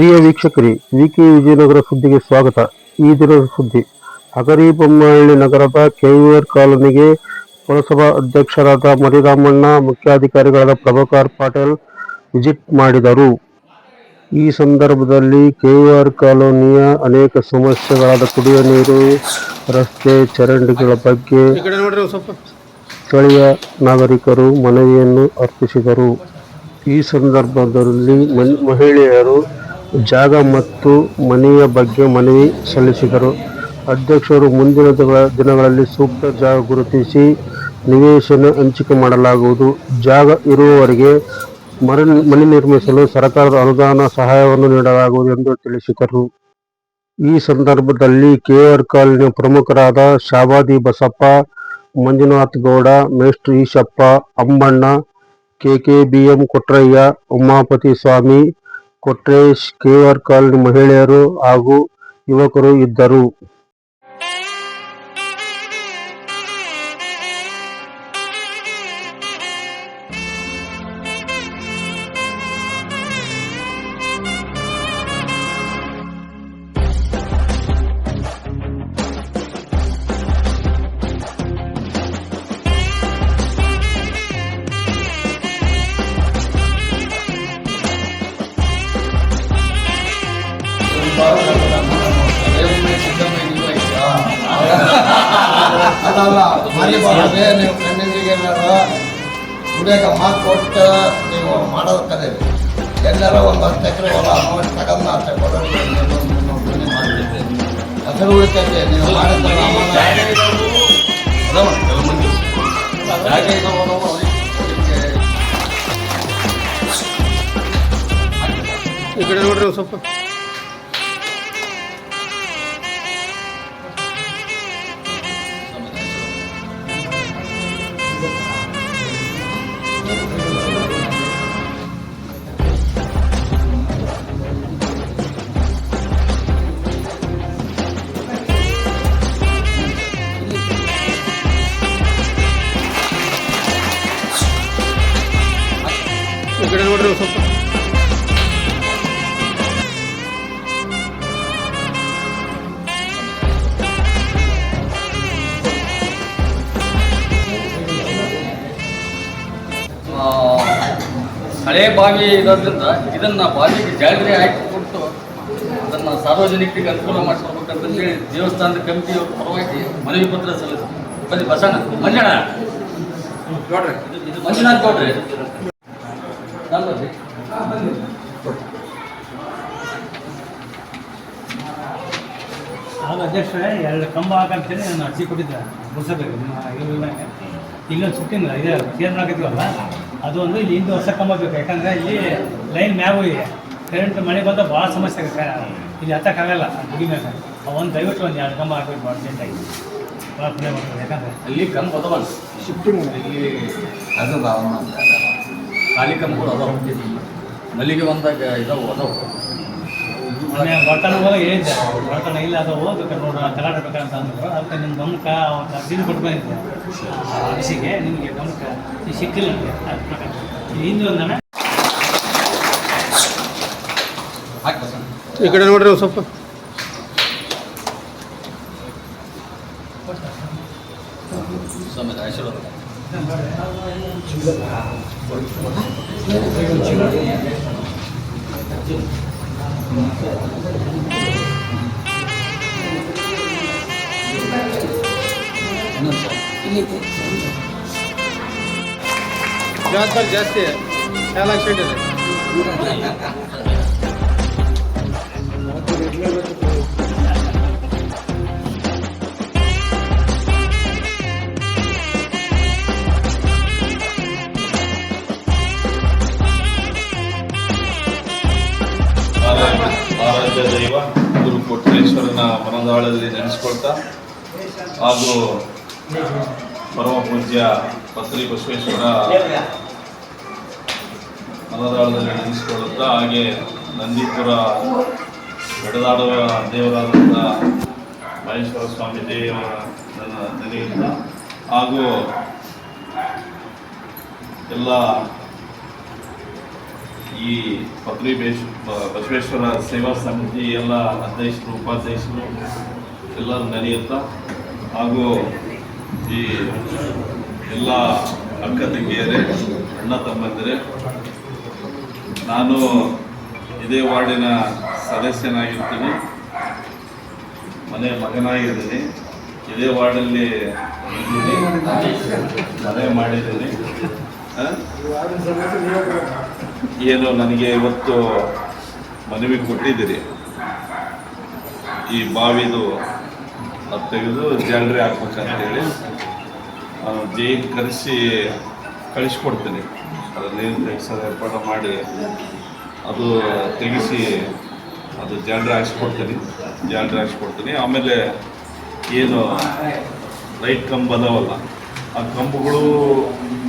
ಪ್ರಿಯ ವೀಕ್ಷಕರೇ ವಿಕೆ ವಿಜಯನಗರ ಸುದ್ದಿಗೆ ಸ್ವಾಗತ. ಈ ದಿನದ ಸುದ್ದಿ ಹಗರಿಬೊಮ್ಮಹಳ್ಳಿ ನಗರದ ಕೆವಿಆರ್ ಕಾಲೋನಿಗೆ ಪುರಸಭಾ ಅಧ್ಯಕ್ಷರಾದ ಮರಿರಾಮಣ್ಣ ಮುಖ್ಯಾಧಿಕಾರಿಗಳಾದ ಪ್ರಭಾಕರ್ ಪಾಟೀಲ್ ವಿಸಿಟ್ ಮಾಡಿದರು. ಈ ಸಂದರ್ಭದಲ್ಲಿ ಕೆಆರ್ ಕಾಲೋನಿಯ ಅನೇಕ ಸಮಸ್ಯೆಗಳಾದ ಕುಡಿಯುವ ನೀರು ರಸ್ತೆ ಚರಂಡಿಗಳ ಬಗ್ಗೆ ಸ್ಥಳೀಯ ನಾಗರಿಕರು ಮನವಿಯನ್ನು ಅರ್ಪಿಸಿದರು. ಈ ಸಂದರ್ಭದಲ್ಲಿ ಮಹಿಳೆಯರು ಜಾಗ ಮತ್ತು ಮನೆಯ ಬಗ್ಗೆ ಮನವಿ ಸಲ್ಲಿಸಿದರು. ಅಧ್ಯಕ್ಷರು ಮುಂದಿನ ದಿನಗಳ- ದಿನಗಳಲ್ಲಿ ಸೂಕ್ತ ಜಾಗ ಗುರುತಿಸಿ ನಿವೇಶನ ಹಂಚಿಕೆ ಮಾಡಲಾಗುವುದು. ಜಾಗ ಇರುವವರಿಗೆ ಮರ ಮನೆ ನಿರ್ಮಿಸಲು ಸರ್ಕಾರದ ಅನುದಾನ ಸಹಾಯವನ್ನು ನೀಡಲಾಗುವುದು ಎಂದು ತಿಳಿಸಿದರು. ಈ ಸಂದರ್ಭದಲ್ಲಿ ಕೆಆರ್ ಕಾಲೋನಿಯ ಪ್ರಮುಖರಾದ ಶಾಬಾದಿ ಬಸಪ್ಪ, ಮಂಜುನಾಥ್ ಗೌಡ, ಮೇಷ್ಟ್ರು Eshappa, Ambanna, KKBM Kotrayya, Umapathi Swami Kotresh KR colony ಮಹಿಳೆಯರು ಹಾಗೂ ಯುವಕರು ಇದ್ದರು. ಮನೆ ಬಾಳಿಗೆ ನೀವು ಕಣ್ಣಿಗೆ ದುಡಿಯಾಕ ಮಾತು ಕೊಟ್ಟು ನೀವು ಮಾಡೋದು ಕರೀರಿ ಎಲ್ಲಾರ ಒಂದು ಹತ್ತು ಎಕರೆ ಹೊಲ ನೋಡಿ ತಗೊಂಡು ಹೆಸರು ಉಳಿತೈತೆ ನೀವು ಮಾಡಿದ್ರೆ ಈ ಕಡೆ ನೋಡ್ರಿ ಸ್ವಲ್ಪ. ಕಡೆ ನೋಡ್ರಿ ಸ್ವಲ್ಪ. ಹಳೆ ಬಾವಿ ಇರೋದ್ರಿಂದ ಇದನ್ನ ಬಾವಿಗೆ ಜಾಗ್ರತೆ ಹಾಕಿ ಕೊಟ್ಟು ಅದನ್ನ ಸಾರ್ವಜನಿಕರಿಗೆ ಅನುಕೂಲ ಮಾಡಿಸ್ಕೊಡ್ಬೇಕಂತಂದು ಹೇಳಿ ದೇವಸ್ಥಾನದ ಕಮಿಟಿಯವ್ರ ಪರವಾಗಿ ಮನವಿ ಪತ್ರ ಸಲ್ಲಿಸ್ತೀವಿ ಬನ್ನಿ ಬಸಣ್ಣ ಮಂಜಣ್ಣ ನೋಡ್ರಿ. ಇದು- ಇದು ಮಂಜುನಾಥ್ ನೋಡ್ರಿ ನಾನು ಆಗ ಅಧ್ಯಕ್ಷರೇ ಎರಡು ಕಂಬ ಹಾಕಂತೇಳಿ ನಾನು ಅರ್ಜಿ ಕೊಟ್ಟಿದ್ದೆ. ಮುಗಿಸಬೇಕು ನಿಮ್ಮ ಇಲ್ಲೊಂದು ಸುಟ್ಟಿಂದ ಇದೆ ಕೇಂದ್ರ ಹಾಕಿದ್ವಲ್ಲ ಅದು ಒಂದು ಇಲ್ಲಿ ಹಿಂದೆ ಹೊಸ ಕಂಬ ಬೇಕು. ಯಾಕಂದರೆ ಇಲ್ಲಿ ಲೈನ್ ಮ್ಯಾಗು ಇದೆ. ಕರೆಂಟ್ ಮಳೆ ಬಂದಾಗ ಭಾಳ ಸಮಸ್ಯೆ ಆಗುತ್ತೆ. ಇಲ್ಲಿ ಹತ್ತಕ್ಕಾಗಲ್ಲ ಮ್ಯಾಗ ಒಂದು ದಯವಿಟ್ಟು ಒಂದು ಎರಡು ಕಂಬ ಹಾಕಬೇಕು ಅರ್ಜೆಂಟಾಗಿ ಭಾಳ ಪುಣ್ಯ ಯಾಕಂದರೆ ಅಲ್ಲಿ ಕಂಬ ಶಿಫ್ಟಿಂಗ್ ಇಲ್ಲಿ ಅದು ಭಾವನ ಖಾಲಿ ಕಂಬಗಳು ಅದಾವ ಮಲ್ಲಿಗೆ ಬಂದಾಗ ಇದಾವೆ ಅದಾವು. ಮೊನ್ನೆ ಬರ್ತನ ಹೋಗಿ ಹೇಳಿದ್ದೆ ಬರ್ತನ ಇಲ್ಲ ಅದು ಹೋಗ್ಬೇಕು ನೋಡ್ರಿ ಬೇಕಂತ ಅಂದ್ರು ಅದಕ್ಕೆ ನಿಮ್ಮ ಕೊಟ್ಟು ಬಂದಿದ್ದೆ. ನಿಮಗೆ ಗಮನಕ್ಕೆ ಸಿಕ್ಕಿಲ್ಲ ಹಿಂದೆ ಈ ಕಡೆ ನೋಡ್ರಿ ಸ್ವಲ್ಪ. ಸಮೇತ ಆಶೀರ್ವಾದ. ಇನ್ನೊಂದು ಸಲ. ಜವಾಬ್ದಾರಿ ಜಾಸ್ತಿ ನಾಲ್ಕು ಲಕ್ಷ ಇದೆ ಆರಾಧ್ಯ ದೈವ, ಗುರು ಕೊಟ್ರೇಶ್ವರನ ಮನದಾಳದಲ್ಲಿ ನೆನೆಸ್ಕೊಳ್ತಾ ಹಾಗೂ ಪರಮ ಪೂಜ್ಯ ಪತ್ರಿ ಬಸವೇಶ್ವರ ಮನದಾಳದಲ್ಲಿ ನೆನೆಸ್ಕೊಳ್ಳುತ್ತಾ ಹಾಗೆ ನಂದೀಪುರ ಬೆಡದಾಡುವ ದೇವರಾದಂಥ ಮಹೇಶ್ವರ ಸ್ವಾಮಿ ದೇವರ ನೆನೆಯುತ್ತ ಹಾಗೂ ಎಲ್ಲ ಈ ಪತ್ರಿ ಬೇಶ್ ಬಸವೇಶ್ವರ ಸೇವಾ ಸಮಿತಿ ಎಲ್ಲ ಅಧ್ಯಕ್ಷರು, ಉಪಾಧ್ಯಕ್ಷರು ಎಲ್ಲರೂ ನಡೆಯುತ್ತಾ ಹಾಗೂ ಈ ಎಲ್ಲ ಅಕ್ಕ ತಂಗಿಯರೇ, ಅಣ್ಣ ತಮ್ಮಂದಿರೇ, ನಾನು ಇದೇ ವಾರ್ಡಿನ ಸದಸ್ಯನಾಗಿರ್ತೀನಿ ಮನೆ ಮಗನಾಗಿದ್ದೀನಿ ಇದೇ ವಾರ್ಡಲ್ಲಿ. ಮನೆ ಮಾಡಿದ್ದೀನಿ? ಏನು ನನಗೆ ಇವತ್ತು ಮನವಿ ಕೊಟ್ಟಿದ್ದೀರಿ. ಈ ಬಾವಿದು ಅದು ತೆಗೆದು ಜಾಲರಿ ಹಾಕ್ಬೇಕಂತೇಳಿ ನಾನು ಜೈ ಕರೆಸಿ ಕಳಿಸ್ಕೊಡ್ತೀನಿ. ಅದು ನೀರು ತೆಗೆಸೋದು ಏರ್ಪಾಡು ಮಾಡಿ ಅದು ತೆಗೆಸಿ ಅದು ಜಾಲರಿ ಹಾಕ್ಸ್ಕೊಡ್ತೀನಿ. ಜಾಲರಿ ಹಾಕ್ಸ್ಕೊಡ್ತೀನಿ. ಆಮೇಲೆ ಏನು ಲೈಟ್ ಕಂಬ ಅದಾವಲ್ಲ ಆ ಕಂಬಗಳು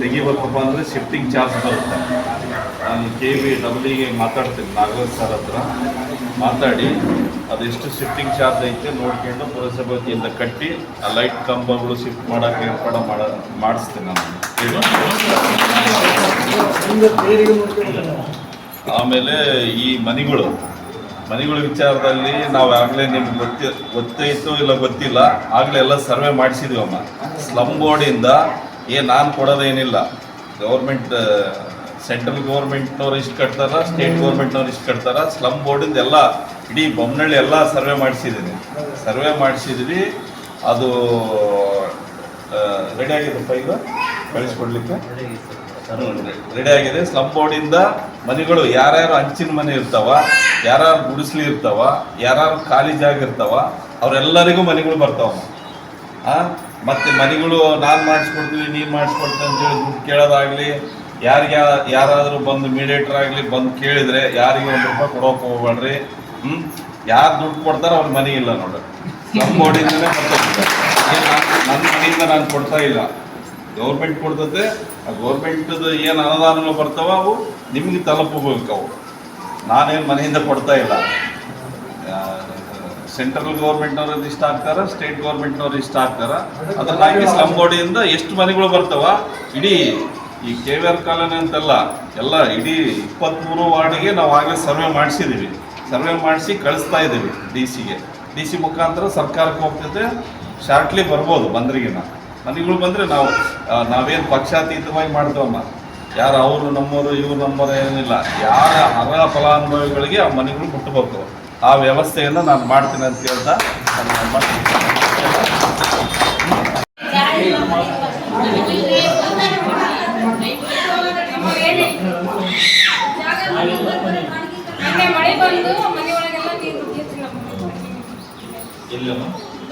ತೆಗಿಬೇಕಪ್ಪ ಅಂದರೆ ಶಿಫ್ಟಿಂಗ್ ಚಾರ್ಜ್ ಬರುತ್ತೆ. ನಾನು ಕೆ ವಿ ಡಬ್ಲಿಗೆ ಮಾತಾಡ್ತೀನಿ ನಾಗರಾಜ್ ಸರ್ ಹತ್ರ. ಮಾತಾಡಿ ಅದೆಷ್ಟು ಶಿಫ್ಟಿಂಗ್ ಚಾರ್ಜ್ ಐತೆ ನೋಡ್ಕೊಂಡು ಪುರಸಭೆ ವತಿಯಿಂದ ಕಟ್ಟಿ ಆ ಲೈಟ್ ಕಂಬಗಳು ಶಿಫ್ಟ್ ಮಾಡೋಕ್ಕೆ ಏರ್ಪಾಡು ಮಾಡ ಮಾಡಿಸ್ತೀನಿ ನಾನು. ಆಮೇಲೆ ಈ ಮನೆಗಳು. ಮನೆಗಳ ವಿಚಾರದಲ್ಲಿ ನಾವು ಆಗಲೇ ನಿಮ್ಗೆ ಗೊತ್ತಿ ಗೊತ್ತಾಯಿತು ಇಲ್ಲ ಗೊತ್ತಿಲ್ಲ. ಆಗಲೇ ಎಲ್ಲ ಸರ್ವೆ ಮಾಡಿಸಿದ್ವಮ್ಮ ಸ್ಲಮ್ ಬೋರ್ಡಿಂದ ಏ, ನಾನು ಕೊಡೋದೇನಿಲ್ಲ. ಗೌರ್ಮೆಂಟ್ ಸೆಂಟ್ರಲ್ ಗೌರ್ಮೆಂಟ್ನವ್ರು ಇಷ್ಟು ಕಟ್ತಾರ ಸ್ಟೇಟ್ ಗೌರ್ಮೆಂಟ್ನವ್ರು ಇಷ್ಟು ಕಟ್ತಾರ. ಸ್ಲಮ್ ಬೋರ್ಡಿಂದ ಎಲ್ಲ ಇಡೀ ಬೊಮ್ಮನಳ್ಳಿ ಎಲ್ಲ ಸರ್ವೆ ಮಾಡಿಸಿದ್ದೀನಿ ಸರ್ವೆ ಮಾಡಿಸಿದ್ವಿ. ಅದು ರೆಡಿ ಆಗಿದೆ ಫೈಲ್ ಕಳಿಸ್ಕೊಡ್ಲಿಕ್ಕೆ? ರೆಡಿ ಆಗಿದೆ? ಸ್ಲಮ್ ಬೋರ್ಡಿಂದ ಮನೆಗಳು, ಯಾರ್ಯಾರು ಅಂಚಿನ ಮನೆ ಇರ್ತಾವ, ಯಾರ್ಯಾರು ಗುಡಿಸ್ಲಿ ಇರ್ತಾವ ಯಾರು ಖಾಲಿ ಜಾಗ ಇರ್ತಾವ, ಅವರೆಲ್ಲರಿಗೂ ಮನೆಗಳು ಬರ್ತಾವ. ಮತ್ತೆ ಮನೆಗಳು ನಾನು ಮಾಡಿಸ್ಕೊಡ್ತೀವಿ, ನೀನು ಮಾಡಿಸ್ಕೊಡ್ತೀನಿ ಅಂತೇಳಿ ದುಡ್ಡು ಕೇಳೋದಾಗ್ಲಿ, ಯಾರಿಗೆ, ಯಾರಾದರೂ ಬಂದು ಮೀಡಿಯೇಟರ್ ಆಗಲಿ ಬಂದು ಕೇಳಿದ್ರೆ ಯಾರಿಗೆ ಒಂದು ರೂಪಾಯಿ ಕೊಡೋಕೆ ಹೋಗ್ಬೇಡ್ರಿ. ಹ್ಞೂ ಯಾರು ದುಡ್ಡು ಕೊಡ್ತಾರೋ ಅವ್ರ ಮನೆ ಇಲ್ಲ ನೋಡ್ರಿ ನಮ್ಮ ಬೋರ್ಡಿಂದನೇ ಬರ್ತಾ ನನ್ನ ಮನೆಯಿಂದ ನಾನು ಕೊಡ್ತಾ ಇಲ್ಲ. ಗೌರ್ಮೆಂಟ್ ಕೊಡ್ತದೆ ಆ ಗೌರ್ಮೆಂಟ್ದು ಏನು ಅನುದಾನಗಳು ಬರ್ತಾವ ಅವು ನಿಮಗೆ ತಲುಪಬೇಕು ಅವು ನಾನೇನು ಮನೆಯಿಂದ ಕೊಡ್ತಾ ಇಲ್ಲ. ಸೆಂಟ್ರಲ್ ಗೌರ್ಮೆಂಟ್ನವ್ರು ಇಷ್ಟ ಆಗ್ತಾರ, ಸ್ಟೇಟ್ ಗೌರ್ಮೆಂಟ್ನವ್ರು ಇಷ್ಟ ಆಗ್ತಾರ. ಅದನ್ನಾಗಿ ಸ್ಲಮ್ ಬೋರ್ಡಿಯಿಂದ ಎಷ್ಟು ಮನೆಗಳು ಬರ್ತಾವ? ಇಡೀ ಈ ಕೆ ವಿ ಆರ್ ಕಾಲೋನಿ ಅಂತಲ್ಲ, ಎಲ್ಲ ಇಡೀ ಇಪ್ಪತ್ತ್ಮೂರು ವಾರ್ಡಿಗೆ ನಾವು ಆಗಲೇ ಸರ್ವೆ ಮಾಡಿಸಿದ್ದೀವಿ ಸರ್ವೆ ಮಾಡಿಸಿ ಕಳಿಸ್ತಾ ಇದ್ದೀವಿ ಡಿ ಸಿಗೆ ಡಿ ಸಿ ಮುಖಾಂತರ ಸರ್ಕಾರಕ್ಕೆ ಹೋಗ್ತದೆ ಶಾರ್ಟ್ಲಿ ಬರ್ಬೋದು ಬಂದ್ರಿಗಿನ ಮನೆಗಳು ಬಂದರೆ ನಾವು ನಾವೇನು ಪಕ್ಷಾತೀತವಾಗಿ ಮಾಡ್ತೇವಮ್ಮ. ಯಾರು ಅವರು ನಮ್ಮವರು ಇವರು ನಮ್ಮವರು ಏನಿಲ್ಲ. ಯಾರ ಅರ್ಹ ಫಲಾನುಭವಿಗಳಿಗೆ ಆ ಮನೆಗಳು ಮುಟ್ಟಬೇಕು ಆ ವ್ಯವಸ್ಥೆಯನ್ನು ನಾನು ಮಾಡ್ತೀನಿ ಅಂತ ಹೇಳ್ತಾ ನಾನು